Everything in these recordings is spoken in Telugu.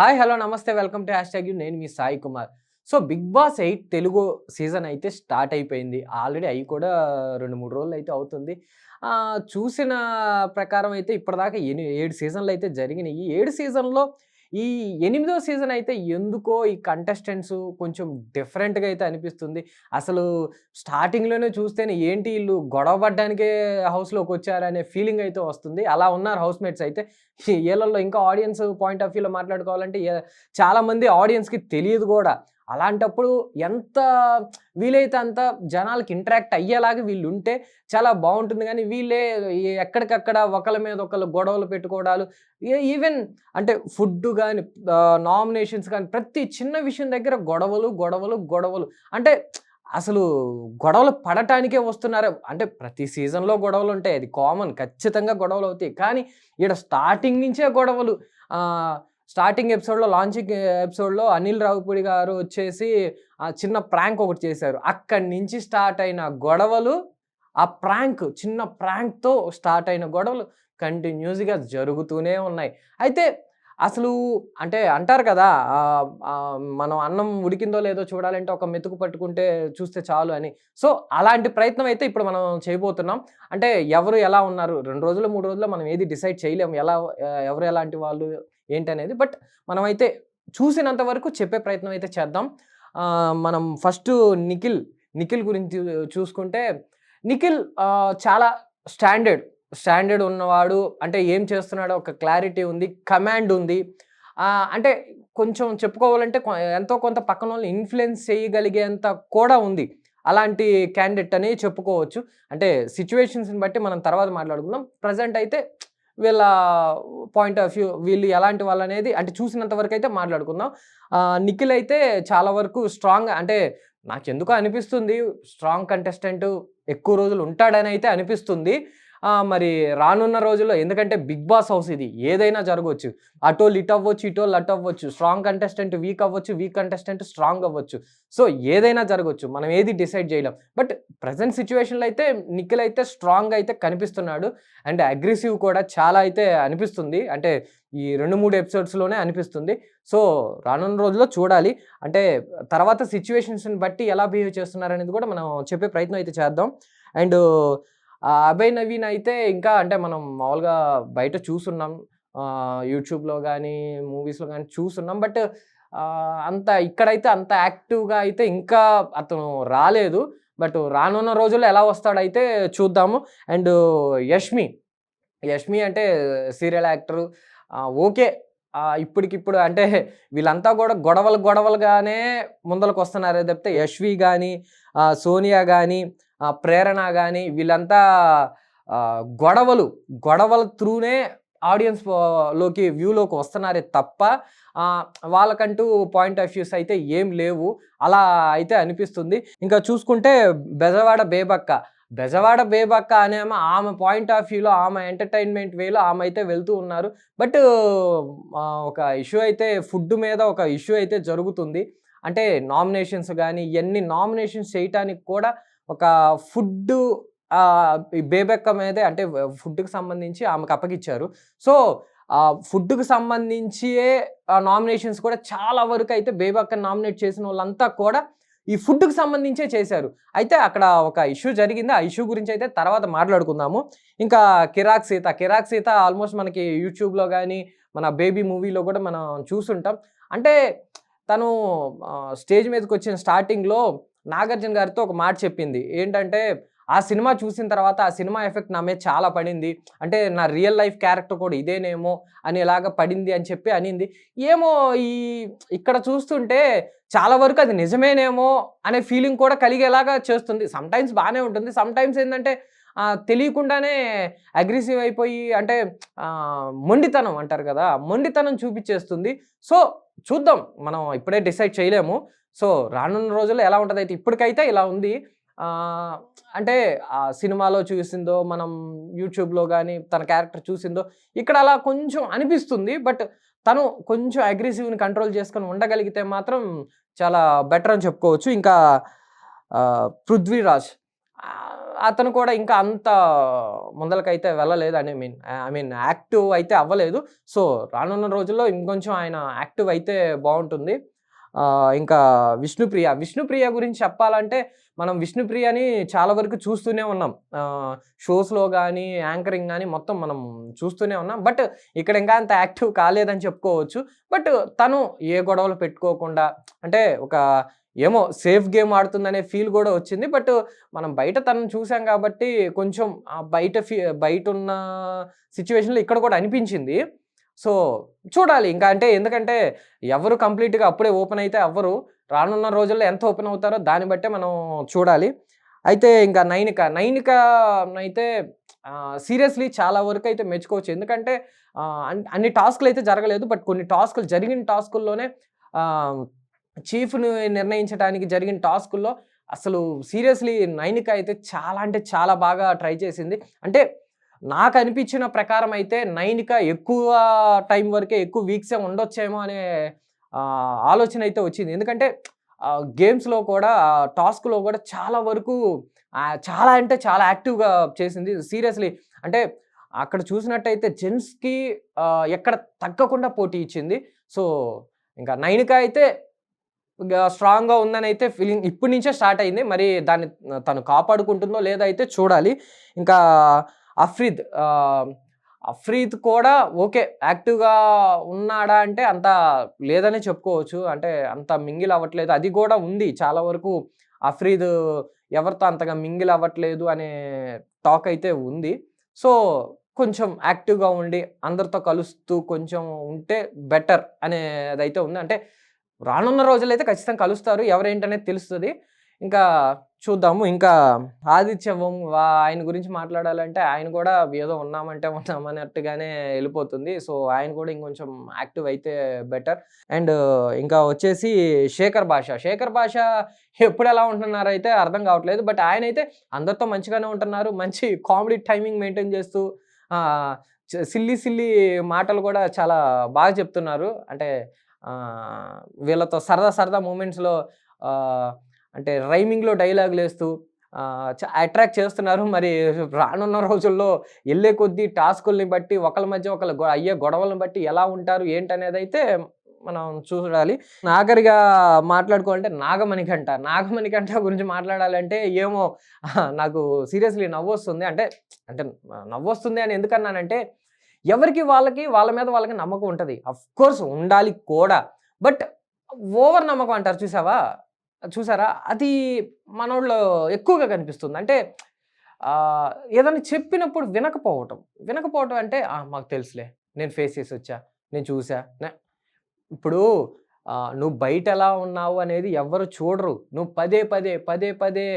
హాయ్ హలో నమస్తే వెల్కమ్ టు హ్యాష్ ట్యాగ్ నేను మీ Sai Kumar. So Big Boss eight Telugu season అయితే స్టార్ట్ అయిపోయింది. ఆల్రెడీ అవి కూడా రెండు మూడు రోజులు అయితే అవుతుంది. చూసిన ప్రకారం అయితే ఇప్పటిదాకా ఎని ఏడు సీజన్లు అయితే జరిగినాయి. ఈ ఏడు సీజన్లో ఈ ఎనిమిదో సీజన్ అయితే ఎందుకో ఈ కంటెస్టెంట్స్ కొంచెం డిఫరెంట్గా అయితే అనిపిస్తుంది. అసలు స్టార్టింగ్లోనే చూస్తేనే ఏంటి వీళ్ళు గొడవ పడ్డానికే హౌస్లోకి వచ్చారనే ఫీలింగ్ అయితే వస్తుంది. అలా ఉన్నారు హౌస్ మేట్స్ అయితే వీళ్ళల్లో ఇంకా ఆడియన్స్ పాయింట్ ఆఫ్ వ్యూలో మాట్లాడుకోవాలంటే చాలామంది ఆడియన్స్కి తెలియదు కూడా. అలాంటప్పుడు ఎంత వీలైతే అంత జనాలకి ఇంటరాక్ట్ అయ్యేలాగా వీళ్ళు ఉంటే చాలా బాగుంటుంది. కానీ వీళ్ళే ఎక్కడికక్కడ ఒకళ్ళ మీద ఒకళ్ళు గొడవలు పెట్టుకోవడాలు ఈవెన్ అంటే ఫుడ్ కానీ నామినేషన్స్ కానీ ప్రతి చిన్న విషయం దగ్గర గొడవలు గొడవలు గొడవలు. అంటే అసలు గొడవలు పడటానికే వస్తున్నారు. అంటే ప్రతి సీజన్లో గొడవలు ఉంటాయి. అది కామన్. ఖచ్చితంగా గొడవలు అవుతాయి. కానీ ఇక్కడ స్టార్టింగ్ నుంచే గొడవలు. స్టార్టింగ్ ఎపిసోడ్లో లాంచింగ్ ఎపిసోడ్లో అనిల్ రావుపూడి గారు వచ్చేసి ఆ చిన్న ప్రాంక్ ఒకటి చేశారు. అక్కడి నుంచి స్టార్ట్ అయిన గొడవలు ఆ ప్రాంక్ చిన్న ప్రాంక్తో స్టార్ట్ అయిన గొడవలు కంటిన్యూస్గా జరుగుతూనే ఉన్నాయి. అయితే అసలు అంటే అంటారు కదా మనం అన్నం ఉడికిందో లేదో చూడాలంటే ఒక మెతుకు పట్టుకుంటే చూస్తే చాలు అని. సో అలాంటి ప్రయత్నం అయితే ఇప్పుడు మనం చేయబోతున్నాం. అంటే ఎవరు ఎలా ఉన్నారు? రెండు రోజులు మూడు రోజుల్లో మనం ఏది డిసైడ్ చేయలేము. ఎలా ఎవరు ఎలాంటి వాళ్ళు? ఏంటనేది. బట్ మనమైతే చూసినంత వరకు చెప్పే ప్రయత్నం అయితే చేద్దాం. మనం ఫస్ట్ నిఖిల్ నిఖిల్ గురించి చూసుకుంటే నిఖిల్ చాలా స్టాండర్డ్. స్టాండర్డ్ ఉన్నవాడు అంటే ఏం చేస్తున్నాడో ఒక క్లారిటీ ఉంది కమాండ్ ఉంది. అంటే కొంచెం చెప్పుకోవాలంటే కొ- ఎంతో కొంత పక్కన వాళ్ళని ఇన్ఫ్లుయెన్స్ చేయగలిగేంత కూడా ఉంది. అలాంటి క్యాండిడేట్ అని చెప్పుకోవచ్చు. అంటే సిచ్యువేషన్స్ని బట్టి మనం తర్వాత మాట్లాడుకుందాం. ప్రజెంట్ అయితే వీళ్ళ పాయింట్ ఆఫ్ వ్యూ వీళ్ళు ఎలాంటి వాళ్ళు అనేది అంటే చూసినంత వరకు అయితే మాట్లాడుకుందాం నిఖిల్ అయితే చాలా వరకు స్ట్రాంగ్ అంటే నాకు ఎందుకో అనిపిస్తుంది స్ట్రాంగ్ కంటెస్టెంట్ ఎక్కువ రోజులు ఉంటాడని అయితే అనిపిస్తుంది. మరి రానున్న రోజుల్లో ఎందుకంటే బిగ్ బాస్ హౌస్ ఇది. ఏదైనా జరగవచ్చు. అటో లిట్ అవ్వచ్చు ఇటో లట్ అవ్వచ్చు. స్ట్రాంగ్ కంటెస్టెంట్ వీక్ అవ్వచ్చు వీక్ కంటెస్టెంట్ స్ట్రాంగ్ అవ్వచ్చు. సో ఏదైనా జరగవచ్చు. మనం ఏది డిసైడ్ చేయలేం. బట్ ప్రజెంట్ సిచ్యువేషన్లో అయితే నిఖిల్ అయితే స్ట్రాంగ్ అయితే కనిపిస్తున్నాడు. అండ్ అగ్రెసివ్ కూడా చాలా అయితే అనిపిస్తుంది. అంటే ఈ రెండు మూడు ఎపిసోడ్స్లోనే అనిపిస్తుంది. సో రానున్న రోజుల్లో చూడాలి. అంటే తర్వాత సిచ్యువేషన్స్ని బట్టి ఎలా బిహేవ్ చేస్తున్నారు అనేది కూడా మనం చెప్పే ప్రయత్నం అయితే చేద్దాం. అండ్ అభయ్ నవీన్ అయితే ఇంకా అంటే మనం మామూలుగా బయట చూస్తున్నాం యూట్యూబ్లో కానీ మూవీస్లో కానీ చూస్తున్నాం బట్ అంత ఇక్కడైతే అంత యాక్టివ్గా అయితే ఇంకా అతను రాలేదు. బట్ రానున్న రోజుల్లో ఎలా వస్తాడైతే చూద్దాము. అండ్ యష్మి యష్మి అంటే సీరియల్ యాక్టరు. ఓకే. ఇప్పటికిప్పుడు అంటే వీళ్ళంతా కూడా గొడవలు గొడవలుగానే ముందరకు వస్తున్నారే తప్పితే యష్వి కానీ సోనియా కానీ ప్రేరణ కానీ వీళ్ళంతా గొడవలు గొడవల త్రూనే ఆడియన్స్లోకి వ్యూలోకి వస్తున్నారే తప్ప వాళ్ళకంటూ పాయింట్ ఆఫ్ వ్యూస్ అయితే ఏం లేవు. అలా అయితే అనిపిస్తుంది. ఇంకా చూసుకుంటే బెజవాడ బేబక్క. బెజవాడ బేబక్క అనేమో ఆమె ఆమె పాయింట్ ఆఫ్ వ్యూలో ఆమె ఎంటర్టైన్మెంట్ వేలో ఆమె అయితే వెళ్తూ ఉన్నారు. బట్ ఒక ఇష్యూ అయితే ఫుడ్ మీద ఒక ఇష్యూ అయితే జరుగుతుంది. అంటే నామినేషన్స్ కానీ ఇవన్నీ నామినేషన్స్ చేయటానికి కూడా ఒక ఫుడ్ ఈ బేబెక్క మీదే అంటే ఫుడ్కి సంబంధించి ఆమెకు అప్పగిచ్చారు. సో ఫుడ్కి సంబంధించియే నామినేషన్స్ కూడా చాలా వరకు అయితే బేబక్క నామినేట్ చేసిన వాళ్ళంతా కూడా ఈ ఫుడ్కి సంబంధించే చేశారు. అయితే అక్కడ ఒక ఇష్యూ జరిగింది. ఆ ఇష్యూ గురించి అయితే తర్వాత మాట్లాడుకుందాము. ఇంకా కిరాక్ సీత కిరాక్ సీత ఆల్మోస్ట్ మనకి యూట్యూబ్లో కానీ మన బేబీ మూవీలో కూడా మనం చూసుంటాం. అంటే తను స్టేజ్ మీదకి వచ్చిన స్టార్టింగ్లో నాగార్జున గారితో ఒక మాట చెప్పింది. ఏంటంటే ఆ సినిమా చూసిన తర్వాత ఆ సినిమా ఎఫెక్ట్ నా మీద చాలా పడింది. అంటే నా రియల్ లైఫ్ క్యారెక్టర్ కూడా ఇదేనేమో అని ఇలాగా పడింది అని చెప్పి అనింది. ఏమో ఈ ఇక్కడ చూస్తుంటే చాలా వరకు అది నిజమేనేమో అనే ఫీలింగ్ కూడా కలిగేలాగా చేస్తుంది. సమ్ టైమ్స్ బాగానే ఉంటుంది. సమ్ టైమ్స్ ఏంటంటే తెలియకుండానే అగ్రెసివ్ అయిపోయి అంటే మొండితనం అంటారు కదా మొండితనం చూపించేస్తుంది. సో చూద్దాం. మనం ఇప్పుడే డిసైడ్ చేయలేము. సో రానున్న రోజుల్లో ఎలా ఉంటుంది అయితే ఇప్పటికైతే ఇలా ఉంది. అంటే ఆ సినిమాలో చూసిందో మనం యూట్యూబ్లో కానీ తన క్యారెక్టర్ చూసిందో ఇక్కడ అలా కొంచెం అనిపిస్తుంది. బట్ తను కొంచెం అగ్రెసివ్ని కంట్రోల్ చేసుకొని ఉండగలిగితే మాత్రం చాలా బెటర్ అని చెప్పుకోవచ్చు. ఇంకా పృథ్వీరాజ్ అతను కూడా ఇంకా అంత ముందలకైతే వెళ్ళలేదు. అని మీన్ ఐ మీన్ యాక్టివ్ అయితే అవ్వలేదు. సో రానున్న రోజుల్లో ఇంకొంచెం ఆయన యాక్టివ్ అయితే బాగుంటుంది. ఇంకా విష్ణుప్రియ విష్ణుప్రియ గురించి చెప్పాలంటే మనం విష్ణుప్రియని చాలా వరకు చూస్తూనే ఉన్నాం. షోస్లో కానీ యాంకరింగ్ కానీ మొత్తం మనం చూస్తూనే ఉన్నాం. బట్ ఇక్కడ ఇంకా అంత యాక్టివ్ కాలేదని చెప్పుకోవచ్చు. బట్ తను ఏ గొడవలు పెట్టుకోకుండా అంటే ఒక ఏమో సేఫ్ గేమ్ ఆడుతుందనే ఫీల్ కూడా వచ్చింది. బట్ మనం బయట తనను చూసాం కాబట్టి కొంచెం ఆ బయట ఫీ బయట ఉన్న సిచ్యువేషన్లో ఇక్కడ కూడా అనిపించింది. సో చూడాలి. ఇంకా అంటే ఎందుకంటే ఎవరు కంప్లీట్గా అప్పుడే ఓపెన్ అయితే అవ్వరు. రానున్న రోజుల్లో ఎంత ఓపెన్ అవుతారో దాన్ని బట్టే మనం చూడాలి. అయితే ఇంకా నైనిక నైనిక అయితే సీరియస్లీ చాలా వరకు అయితే మెచ్చుకోవచ్చు. ఎందుకంటే అన్- అన్ని టాస్క్లు అయితే జరగలేదు. బట్ కొన్ని టాస్క్లు జరిగిన టాస్కుల్లోనే చీఫ్ను నిర్ణయించడానికి జరిగిన టాస్కుల్లో అసలు సీరియస్లీ నైనిక అయితే చాలా అంటే చాలా బాగా ట్రై చేసింది. అంటే నాకు అనిపించిన ప్రకారం అయితే నైనిక ఎక్కువ టైం వరకే ఎక్కువ వీక్సే ఉండొచ్చేమో అనే ఆలోచన అయితే వచ్చింది. ఎందుకంటే గేమ్స్లో కూడా టాస్క్లో కూడా చాలా వరకు చాలా అంటే చాలా యాక్టివ్గా చేసింది. సీరియస్లీ అంటే అక్కడ చూసినట్టయితే జెంట్స్కి ఎక్కడ తగ్గకుండా పోటీ ఇచ్చింది. సో ఇంకా నైనిక అయితే స్ట్రాంగ్గా ఉందని అయితే ఫీలింగ్ ఇప్పటి నుంచే స్టార్ట్ అయింది. మరి దాన్ని తను కాపాడుకుంటుందో లేదో అయితే చూడాలి. ఇంకా అఫ్రీద్ అఫ్రీద్ కూడా ఓకే యాక్టివ్గా ఉన్నాడా అంటే అంత లేదనే చెప్పుకోవచ్చు. అంటే అంత మింగిల్ అవ్వట్లేదు. అది కూడా ఉంది. చాలా వరకు అఫ్రీద్ ఎవరితో అంతగా మింగిల్ అవ్వట్లేదు అనే టాక్ అయితే ఉంది. సో కొంచెం యాక్టివ్గా ఉండి అందరితో కలుస్తూ కొంచెం ఉంటే బెటర్ అనేది అయితే ఉంది. అంటే రానున్న రోజులైతే ఖచ్చితంగా కలుస్తారు. ఎవరేంటనేది తెలుస్తుంది. ఇంకా చూద్దాము. ఇంకా ఆదిత్యవం వా- ఆయన గురించి మాట్లాడాలంటే ఆయన కూడా ఏదో ఉన్నామంటే ఉన్నామన్నట్టుగానే వెళ్ళిపోతుంది. సో ఆయన కూడా ఇంకొంచెం యాక్టివ్ అయితే బెటర్. అండ్ ఇంకా వచ్చేసి శేఖర్ భాష శేఖర్ భాష ఎప్పుడు ఎలా ఉంటున్నారు అయితే అర్థం కావట్లేదు. బట్ ఆయన అయితే అందరితో మంచిగానే ఉంటున్నారు. మంచి కామెడీ టైమింగ్ మెయింటైన్ చేస్తూ సిల్లి సిల్లి మాటలు కూడా చాలా బాగా చెప్తున్నారు. అంటే వీళ్ళతో సరదా సరదా మూమెంట్స్లో అంటే రైమింగ్లో డైలాగులు వేస్తూ అట్రాక్ట్ చేస్తున్నారు. మరి రానున్న రోజుల్లో వెళ్ళే కొద్దీ టాస్కుల్ని బట్టి ఒకళ్ళ మధ్య ఒకరు గొ- అయ్యే గొడవలను బట్టి ఎలా ఉంటారు ఏంటనేది అయితే మనం చూడాలి. నాగరిగా మాట్లాడుకోవాలంటే నాగమణికంఠ. నాగమణికంఠ గురించి మాట్లాడాలంటే ఏమో నాకు సీరియస్లీ నవ్వొస్తుంది. అంటే అంటే నవ్వొస్తుంది అని ఎందుకన్నానంటే ఎవరికి వాళ్ళకి వాళ్ళ మీద వాళ్ళకి నమ్మకం ఉంటుంది. అఫ్ కోర్స్ ఉండాలి కూడా. బట్ ఓవర్ నమ్మకం అంటారు చూసావా? చూసారా? అది మనోళ్ళు ఎక్కువగా కనిపిస్తుంది. అంటే ఏదైనా చెప్పినప్పుడు వినకపోవటం. వినకపోవటం అంటే మాకు తెలుసులే. నేను ఫేస్ చేసి వచ్చా. నేను చూసా. ఇప్పుడు నువ్వు బయట ఎలా ఉన్నావు? అనేది ఎవరు చూడరు. నువ్వు పదే పదే పదే పదే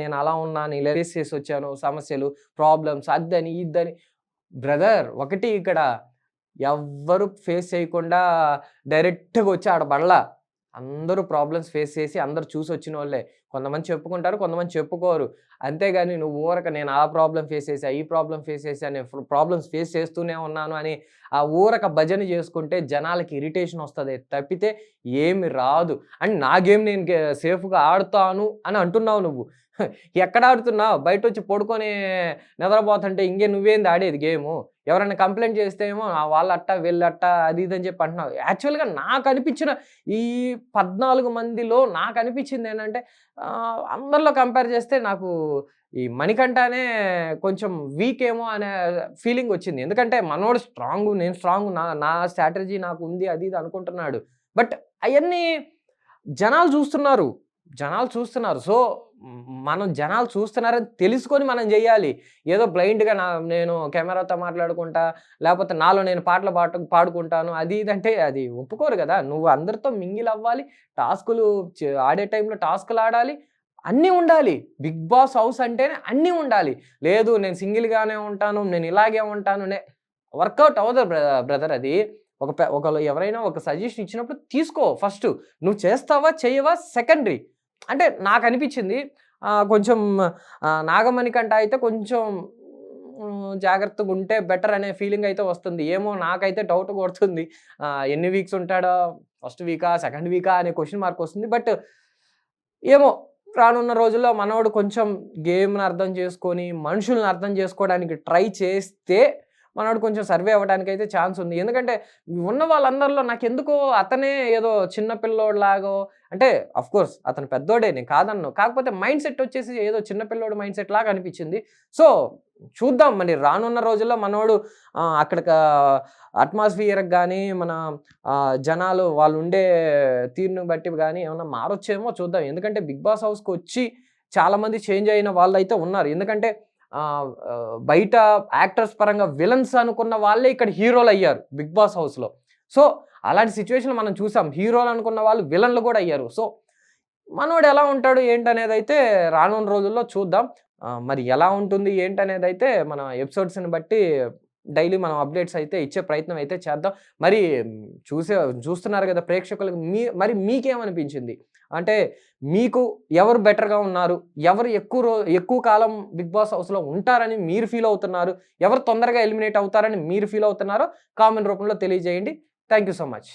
నేను అలా ఉన్నాను ఇలా ఫేస్ చేసి వచ్చాను. సమస్యలు ప్రాబ్లమ్స్ అద్దని ఇద్దని. బ్రదర్ ఒకటి ఇక్కడ ఎవ్వరు ఫేస్ చేయకుండా డైరెక్ట్గా వచ్చి ఆడ బడలా అందరూ ప్రాబ్లమ్స్ ఫేస్ చేసి అందరూ చూసి వచ్చిన వాళ్ళే. కొంతమంది చెప్పుకుంటారు కొంతమంది చెప్పుకోరు. అంతేగాని నువ్వు ఊరక నేను ఆ ప్రాబ్లం ఫేస్ చేసా ఈ ప్రాబ్లం ఫేస్ చేసా నేను ప్రాబ్లమ్స్ ఫేస్ చేస్తూనే ఉన్నాను అని ఆ ఊరక భజన చేసుకుంటే జనాలకి ఇరిటేషన్ వస్తుంది. తప్పితే ఏమి రాదు. అండ్ నా గేమ్ నేను సేఫ్గా ఆడుతాను అని అంటున్నావు నువ్వు. ఎక్కడ ఆడుతున్నావు? బయట వచ్చి పడుకొని నిద్రపోతుంటే ఇంకే నువ్వేంది ఆడేది గేము? ఎవరైనా కంప్లైంట్ చేస్తే ఏమో వాళ్ళట్ట వీళ్ళట్ట అది ఇది అని చెప్పి అంటున్నావు. యాక్చువల్గా నాకు అనిపించిన ఈ పద్నాలుగు మందిలో నాకు అనిపించింది ఏంటంటే అందరిలో కంపేర్ చేస్తే నాకు ఈ మణికంఠనే కొంచెం వీక్ ఏమో అనే ఫీలింగ్ వచ్చింది. ఎందుకంటే మనోడు స్ట్రాంగ్ నేను స్ట్రాంగ్ నా నా స్ట్రాటజీ నాకు ఉంది అది ఇది అనుకుంటున్నాడు. బట్ అవన్నీ జనాలు చూస్తున్నారు. జనాలు చూస్తున్నారు. సో మనం జనాలు చూస్తున్నారని తెలుసుకొని మనం చేయాలి. ఏదో బ్లైండ్గా నా నేను కెమెరాతో మాట్లాడుకుంటా లేకపోతే నాలో నేను పాటలు పాట పాడుకుంటాను అది ఇది అంటే అది ఒప్పుకోరు కదా. నువ్వు అందరితో మింగిల్ అవ్వాలి టాస్కులు ఆడే టైంలో టాస్కులు ఆడాలి అన్నీ ఉండాలి. బిగ్ బాస్ హౌస్ అంటేనే అన్నీ ఉండాలి. లేదు నేను సింగిల్గానే ఉంటాను నేను ఇలాగే ఉంటాను నే వర్కౌట్ అవ్వదు బ్రదర్ అది. ఒక పె- ఒకళ్ళు ఎవరైనా ఒక సజెషన్ ఇచ్చినప్పుడు తీసుకో. ఫస్ట్ నువ్వు చేస్తావా చేయవా సెకండరీ. అంటే నాకు అనిపించింది కొంచెం నాగమణి కంట అయితే కొంచెం జాగ్రత్తగా ఉంటే బెటర్ అనే ఫీలింగ్ అయితే వస్తుంది. ఏమో నాకైతే డౌట్ కొడుతుంది. ఎన్ని వీక్స్ ఉంటాడో ఫస్ట్ వీకా సెకండ్ వీకా అనే క్వశ్చన్ మార్క్ వస్తుంది. బట్ ఏమో రానున్న రోజుల్లో మనోడు కొంచెం గేమ్‌ని అర్థం చేసుకొని, మనుషుల్ని అర్థం చేసుకోవడానికి ట్రై చేస్తే, మనోడు కొంచెం సర్వే అవ్వడానికైతే ఛాన్స్ ఉంది. ఎందుకంటే ఉన్న వాళ్ళందరిలో నాకు ఎందుకో అతనే ఏదో చిన్న పిల్లోడిలాగో అంటే ఆఫ్‌కోర్స్ అతను పెద్దోడే నేను కాదన్ను కాకపోతే మైండ్ సెట్ వచ్చేసి ఏదో చిన్నపిల్లోడు మైండ్ సెట్ లాగా అనిపించింది. సో చూద్దాం మరి రానున్న రోజుల్లో మనోడు అక్కడ అట్మాస్ఫియర్‌కి కానీ మన జనాలు వాళ్ళు ఉండే తీరును బట్టి కానీ ఏమన్నా మారొచ్చేమో చూద్దాం. ఎందుకంటే 'బిగ్ బాస్' హౌస్కి వచ్చి చాలామంది చేంజ్ అయిన వాళ్ళైతే ఉన్నారు. ఎందుకంటే బయట యాక్టర్స్ పరంగా విలన్స్ అనుకున్న వాళ్ళే ఇక్కడ హీరోలు అయ్యారు 'బిగ్ బాస్' హౌస్‌లో. సో అలాంటి సిచ్యువేషన్ మనం చూసాం. హీరోలు అనుకున్న వాళ్ళు విలన్‌లు కూడా అయ్యారు. సో మనోడు ఎలా ఉంటాడు ఏంటనేదైతే రానున్న రోజుల్లో చూద్దాం. మరి ఎలా ఉంటుంది ఏంటనేదైతే మన ఎపిసోడ్స్‌ని బట్టి డైలీ మనం అప్డేట్స్ అయితే ఇచ్చే ప్రయత్నం అయితే చేద్దాం. మరి చూసే చూస్తున్నారు కదా ప్రేక్షకులకు మీ మరి మీకేమనిపించింది? అంటే మీకు ఎవరు బెటర్‌గా ఉన్నారు? ఎవరు ఎక్కువ రో ఎక్కువ కాలం 'బిగ్ బాస్' హౌస్‌లో ఉంటారని మీరు ఫీల్ అవుతున్నారు? ఎవరు తొందరగా ఎలిమినేట్ అవుతారని మీరు ఫీల్ అవుతున్నారో కామెంట్ రూపంలో తెలియజేయండి. Thank you so much.